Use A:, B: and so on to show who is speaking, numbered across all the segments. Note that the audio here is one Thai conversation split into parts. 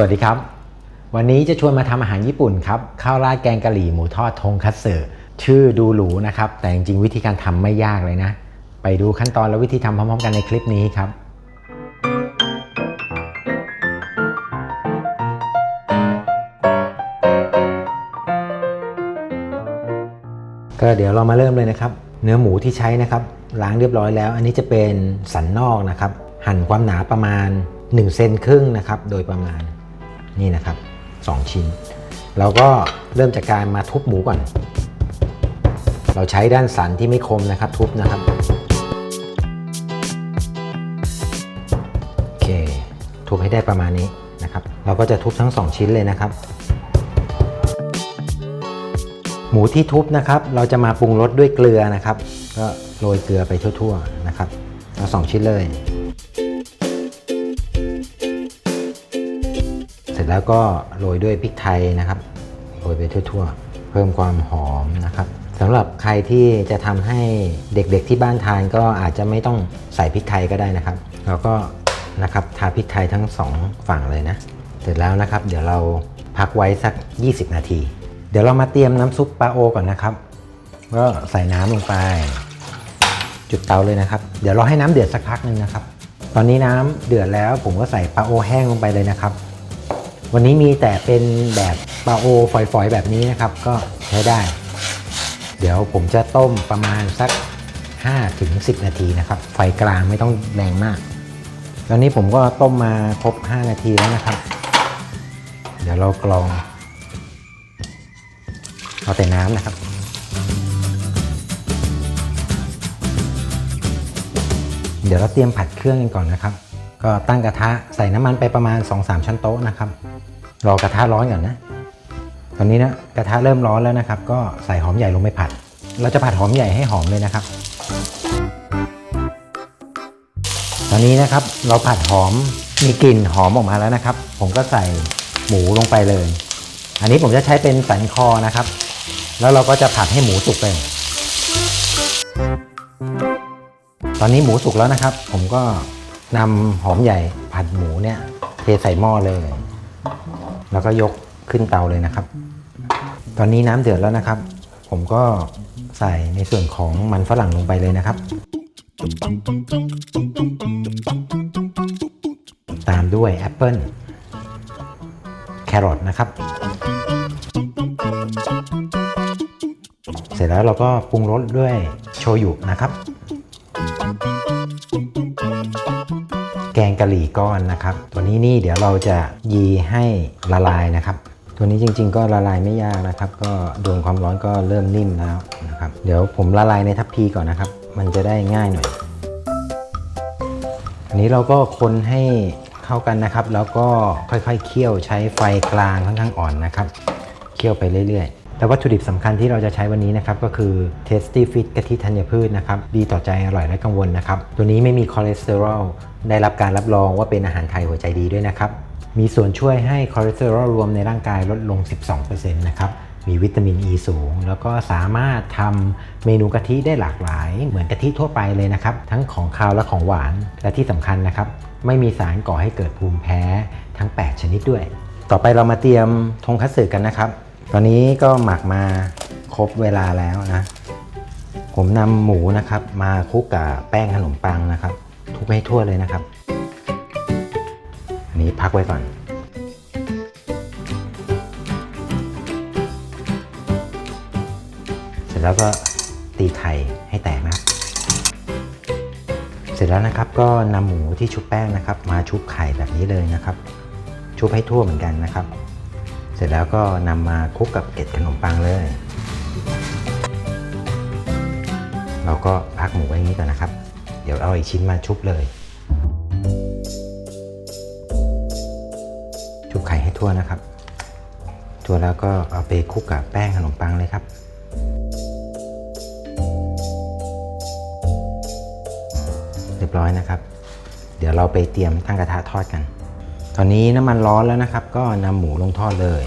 A: สวัสดีครับ วันนี้จะชวนมาทำอาหารญี่ปุ่นครับ ข้าวราดแกงกะหรี่หมูทอดทงคัตสึชื่อดูหรูนะครับ แต่จริงๆวิธีการทำไม่ยากเลยนะ ไปดูขั้นตอนและวิธีทำพร้อมๆกันในคลิปนี้ครับ ก็เดี๋ยวเรามาเริ่มเลยนะครับ เนื้อหมูที่ใช้นะครับ ล้างเรียบร้อยแล้ว อันนี้จะเป็นสันนอกนะครับ หั่นความหนาประมาณ 1 เซนครึ่งนะครับ โดยประมาณ นี่นะครับ 2 ชิ้น เราก็เริ่มจากการมาทุบหมูก่อน เราใช้ด้านสันที่ไม่คมนะครับ ทุบนะครับโอเคทุบให้ได้ประมาณนี้นะครับ เราก็จะทุบทั้ง 2 ชิ้นเลยนะครับ หมูที่ทุบนะครับ เราจะมาปรุงรสด้วยเกลือนะครับ ก็โรยเกลือไปทั่ว ๆ นะครับเอาสองชิ้นเลย สร็จแล้วก็โรยด้วยพริกไทยนะครับโรยไปทั่วๆ เพิ่มความหอมนะครับสำหรับใครที่จะทำให้เด็กๆที่บ้านทานก็อาจจะไม่ต้องใส่พริกไทยก็ได้นะครับเราก็นะครับทาพริกไทยทั้งสองฝั่งเลยนะ เสร็จแล้วนะครับ เดี๋ยวเราพักไว้สัก 20 นาที เดี๋ยวเรามาเตรียมน้ำซุปปลาโอก่อนนะครับ ก็ใส่น้ำลงไป จุดเตาเลยนะครับ เดี๋ยวเราให้น้ำเดือดสักพักหนึ่งนะครับ ตอนนี้น้ำเดือดแล้วผมก็ใส่ปลาโอแห้งลงไปเลยนะครับ วันนี้มีแต่เป็นแบบปลาโอฝอยๆ แบบนี้นะครับ ก็ใช้ได้ เดี๋ยวผมจะต้มประมาณสัก5ถึง10 นาทีนะครับ ไฟกลางไม่ต้องแรงมาก ตอนนี้ผมก็ต้มมาครบ 5 นาทีแล้วนะครับ เดี๋ยวเรากรอง เอาแต่น้ำนะครับเดี๋ยวเราเตรียมผัดเครื่องกันก่อนนะครับ ก็ตั้งกระทะใส่น้ำมันไปประมาณ 2-3 ช้อนโต๊ะนะครับ รอกระทะร้อนก่อนนะ ตอนนี้นะกระทะเริ่มร้อนแล้วนะครับ ก็ใส่หอมใหญ่ลงไปผัด เราจะผัดหอมใหญ่ให้หอมเลยนะครับ ตอนนี้นะครับเราผัดหอมมีกลิ่นหอมออกมาแล้วนะครับ ผมก็ใส่หมูลงไปเลย อันนี้ผมจะใช้เป็นสันคอนะครับ แล้วเราก็จะผัดให้หมูสุกเลยตอนนี้หมูสุกแล้วนะครับ ผมก็ นำหอมใหญ่ผัดหมูเนี่ย เทใส่หม้อเลย แล้วก็ยกขึ้นเตาเลยนะครับ ตอนนี้น้ำเดือดแล้วนะครับ ผมก็ใส่ในส่วนของมันฝรั่งลงไปเลยนะครับ ตามด้วยแอปเปิลแครอทนะครับ เสร็จแล้วเราก็ปรุงรสด้วยโชยุนะครับ กงกะหรี่ก้อนนะครับ ตัวนี้นี่เดี๋ยวเราจะยีให้ละลายนะครับ ตัวนี้จริง ๆ ก็ละลายไม่ยากนะครับ ก็โดนความร้อนก็เริ่มนิ่มแล้วนะครับ เดี๋ยวผมละลายในทัพพีก่อนนะครับ มันจะได้ง่ายหน่อยอันนี้เราก็คนให้เข้ากันนะครับ แล้วก็ค่อยๆเคี่ยวใช้ไฟกลางค่อนข้างอ่อนนะครับ เคี่ยวไปเรื่อยๆ แต่วัตถุดิบสำคัญที่เราจะใช้วันนี้นะครับก็คือ Tasty Fit กะทิธัญพืชนะครับดีต่อใจอร่อยและกังวลนะครับตัวนี้ไม่มีคอเลสเตอรอลได้รับการรับรองว่าเป็นอาหารไทยหัวใจดีด้วยนะครับมีส่วนช่วยให้คอเลสเตอรอลรวมในร่างกายลดลง 12%นะครับมีวิตามินอ e ีสูง แล้วก็สามารถทำเมนูกะทิได้หลากหลาย เหมือนกะทิทั่วไปเลยนะครับ ทั้งของคาวและของหวาน และที่สำคัญนะครับ ไม่มีสารก่อให้เกิดภูมิแพ้ทั้ง 8 ชนิดด้วย ต่อไปเรามาเตรียมทงคัตสึกันนะครับ ตอนนี้ก็หมักมาครบเวลาแล้วนะ ผมนำหมูนะครับ มาคลุกกับแป้งขนมปังนะครับ ทุบให้ทั่วเลยนะครับ อันนี้พักไว้ก่อน เสร็จแล้วก็ตีไข่ให้แตกนะครับ เสร็จแล้วนะครับก็นำหมูที่ชุบแป้งนะครับ มาชุบไข่แบบนี้เลยนะครับ ชุบให้ทั่วเหมือนกันนะครับ เสร็จแล้วก็นำมาคลุกกับเกล็ดขนมปังเลย เราก็พักหมูไว้อย่างนี้ก่อนนะครับ เดี๋ยวเอาอีกชิ้นมาชุบเลย ชุบไข่ให้ทั่วนะครับ ทั่วแล้วก็เอาไปคลุกกับแป้งขนมปังเลยครับเรียบร้อยนะครับ เดี๋ยวเราไปเตรียมตั้งกระทะทอดกัน ตอนนี้น้ำมันร้อนแล้วนะครับ ก็นำหมูลงทอดเลย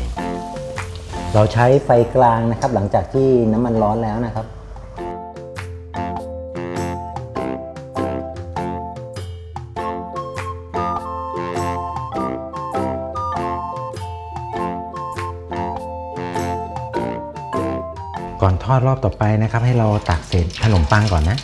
A: เราใช้ไฟกลางนะครับ หลังจากที่น้ำมันร้อนแล้วนะครับก่อนทอดรอบต่อไปนะครับ ให้เราตักเศษขนมปังก่อนนะ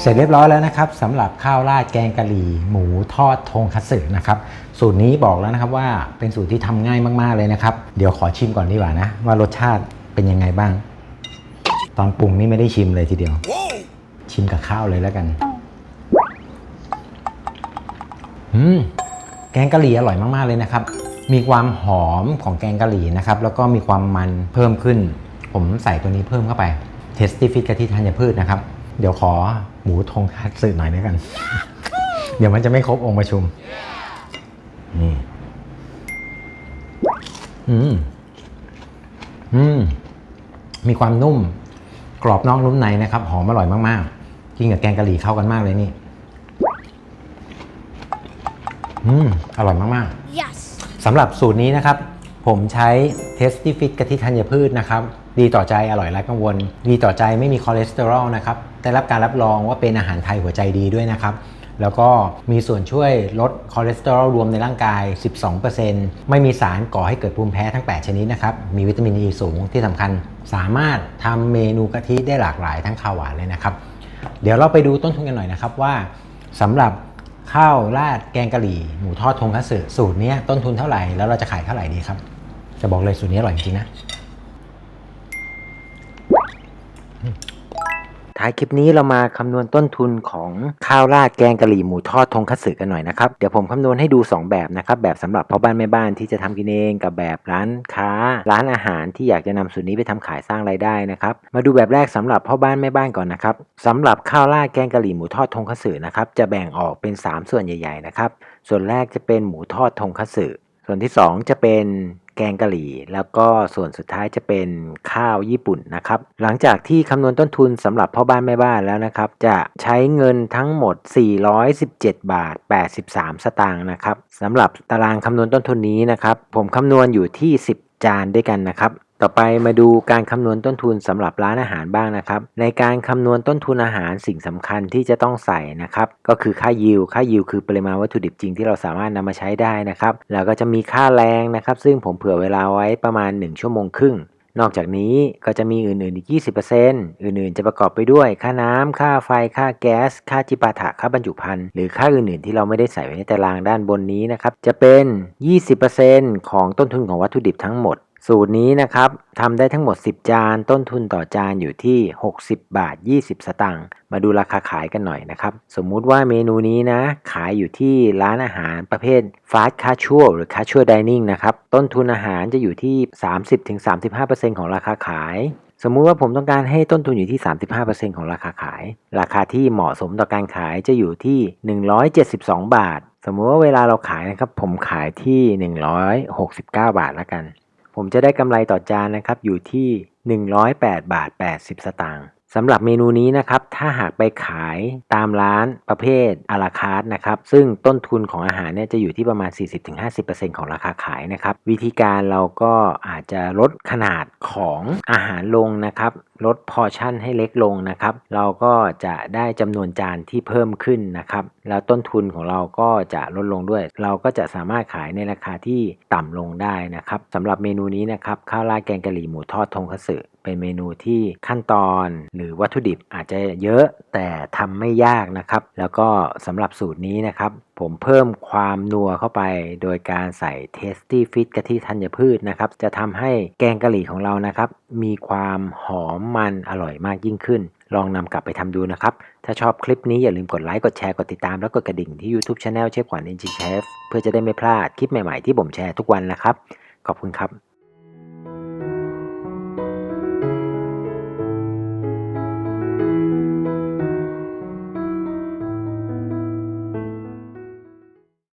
A: เสร็จเรียบร้อยแล้วนะครับสำหรับข้าวราดแกงกะหรี่ หมูทอดทงคัตสึนะครับสูตรนี้บอกแล้วนะครับว่าเป็นสูตรที่ทำง่ายมากๆเลยนะครับ เดี๋ยวขอชิมก่อนดีกว่านะ ว่ารสชาติเป็นยังไงบ้าง ตอนปรุงนี่ไม่ได้ชิมเลยทีเดียว ชิมกับข้าวเลยแล้วกันอืมแกงกะหรี่อร่อยมากๆเลยนะครับ มีความหอมของแกงกะหรี่นะครับ แล้วก็มีความมันเพิ่มขึ้น ผมใส่ตัวนี้เพิ่มเข้าไปเทสตี้ฟิตกะทิธัญพืชนะครับ เดี๋ยวขอ หมูทงคัตสึหน่อยด้วยกัน เดี๋ยวมันจะไม่ครบองค์ประชุม นี่ อืม อืม มีความนุ่ม กรอบนอกนุ่มในนะครับ หอมอร่อยมากๆ กินกับแกงกะหรี่เข้ากันมากเลยนี่ อืม อร่อยมากๆ
B: Yes.
A: สำหรับสูตรนี้นะครับ ผมใช้ Tasty Fit กะทิธัญพืชนะครับ ดีต่อใจอร่อยไร้กังวล ดีต่อใจไม่มีคอเลสเตอรอลนะครับ ได้รับการรับรองว่าเป็นอาหารไทยหัวใจดีด้วยนะครับ แล้วก็มีส่วนช่วยลดคอเลสเตอรอลรวมในร่างกาย 12%ไม่มีสารก่อให้เกิดภูมิแพ้ทั้ง 8 ชนิดนะครับ มีวิตามินอ e สูงที่สำคัญ สามารถทำเมนูกะทิได้หลากหลายทั้งข้าวหวานเลยนะครับ เดี๋ยวเราไปดูต้นทุนกันหน่อยนะครับว่าสำหรับข้าวราดแกงกะหรี่หมูทอดทงคัตสึสูตรนี้ต้นทุนเท่าไหร่แล้วเราจะขายเท่าไหร่ดีครับ จะบอกเลยสูตรนี้อร่อยจริงๆนะ ท้ายคลิปนี้เรามาคำนวณต้นทุนของข้าวราดแกงกะหรี่หมูทอดทงคัตสึกันหน่อยนะครับ เดี๋ยวผมคำนวณให้ดู 2 แบบนะครับ แบบสำหรับพ่อบ้านแม่บ้านที่จะทำกินเองกับแบบร้านค้า ร้านอาหารที่อยากจะนำสูตรนี้ไปทำขายสร้างรายได้นะครับ มาดูแบบแรกสำหรับพ่อบ้านแม่บ้านก่อนนะครับสำหรับข้าวราดแกงกะหรี่หมูทอดทงคัตสึนะครับจะแบ่งออกเป็น 3 ส่วนใหญ่ ๆนะครับ ส่วนแรกจะเป็นหมูทอดทงคัตสึ ส่วนที่ 2 จะเป็นแกงกะหรี่ แล้วก็ส่วนสุดท้ายจะเป็นข้าวญี่ปุ่นนะครับ หลังจากที่คำนวณต้นทุนสำหรับพ่อบ้านแม่บ้านแล้วนะครับ จะใช้เงินทั้งหมด 417 บาท 83 สตางค์นะครับสำหรับตารางคำนวณต้นทุนนี้นะครับ ผมคำนวณอยู่ที่ 10 จานด้วยกันนะครับ ต่อไปมาดูการคำนวณต้นทุนสำหรับร้านอาหารบ้างนะครับ ในการคำนวณต้นทุนอาหารสิ่งสำคัญที่จะต้องใส่นะครับก็คือค่ายิวค่ายิวคือปริมาณวัตถุดิบจริงที่เราสามารถนำมาใช้ได้นะครับแล้วก็จะมีค่าแรงนะครับ ซึ่งผมเผื่อเวลาไว้ประมาณ 1 ชั่วโมงครึ่ง นอกจากนี้ก็จะมีอื่นๆอีก 20%อื่นๆ จะประกอบไปด้วย ค่าน้ำค่าไฟค่าแก๊ส ค่าจิปาถะค่าบรรจุภัณฑ์หรือค่าอื่นๆ ที่เราไม่ได้ใส่ไว้ในตารางด้านบนนี้นะครับจะเป็น 20%ของต้นทุนของวัตถุดิบทั้งหมด สูตรนี้นะครับทำได้ทั้งหมด 10 จาน ต้นทุนต่อจานอยู่ที่ 60 บาท 20 สตางค์มาดูราคาขายกันหน่อยนะครับ สมมุติว่าเมนูนี้นะ ขายอยู่ที่ร้านอาหารประเภทฟาสต์คาชัวหรือคาชัวดิเนิ่งนะครับ ต้นทุนอาหารจะอยู่ที่ 30-35%ของราคาขาย สมมุติว่าผมต้องการให้ต้นทุนอยู่ที่ 35%ของราคาขาย ราคาที่เหมาะสมต่อการขายจะอยู่ที่ 172 บาท สมมุติว่าเวลาเราขายนะครับ ผมขายที่ 169 บาทแล้วกัน ผมจะได้กำไรต่อจานนะครับอยู่ที่ 108 บาท 80 สตางค์สำหรับเมนูนี้นะครับ ถ้าหากไปขายตามร้านประเภทอาราคาร์นะครับ ซึ่งต้นทุนของอาหารเนี่ยจะอยู่ที่ประมาณ 40-50%ของราคาขายนะครับ วิธีการเราก็อาจจะลดขนาดของอาหารลงนะครับ ลดพอชั่นให้เล็กลงนะครับ เราก็จะได้จำนวนจานที่เพิ่มขึ้นนะครับ แล้วต้นทุนของเราก็จะลดลงด้วย เราก็จะสามารถขายในราคาที่ต่ำลงได้นะครับสำหรับเมนูนี้นะครับข้าวราดแกงกะหรี่หมูทอดทงคัตสึเป็นเมนูที่ขั้นตอนหรือวัตถุดิบอาจจะเยอะแต่ทำไม่ยากนะครับ แล้วก็สำหรับสูตรนี้นะครับ ผมเพิ่มความนัวเข้าไป โดยการใส่ Tasty Fit กะทิธัญพืชนะครับ จะทำให้แกงกะหรี่ของเรานะครับ มีความหอมมันอร่อยมากยิ่งขึ้น ลองนำกลับไปทำดูนะครับ ถ้าชอบคลิปนี้อย่าลืมกดไลค์ กดแชร์ กดติดตาม แล้วกดกระดิ่งที่ YouTube Channel เชฟขวัญเอ็นจีเชฟเพื่อจะได้ไม่พลาดคลิปใหม่ๆที่ผมแชร์ทุกวันนะครับ ขอบคุณครับ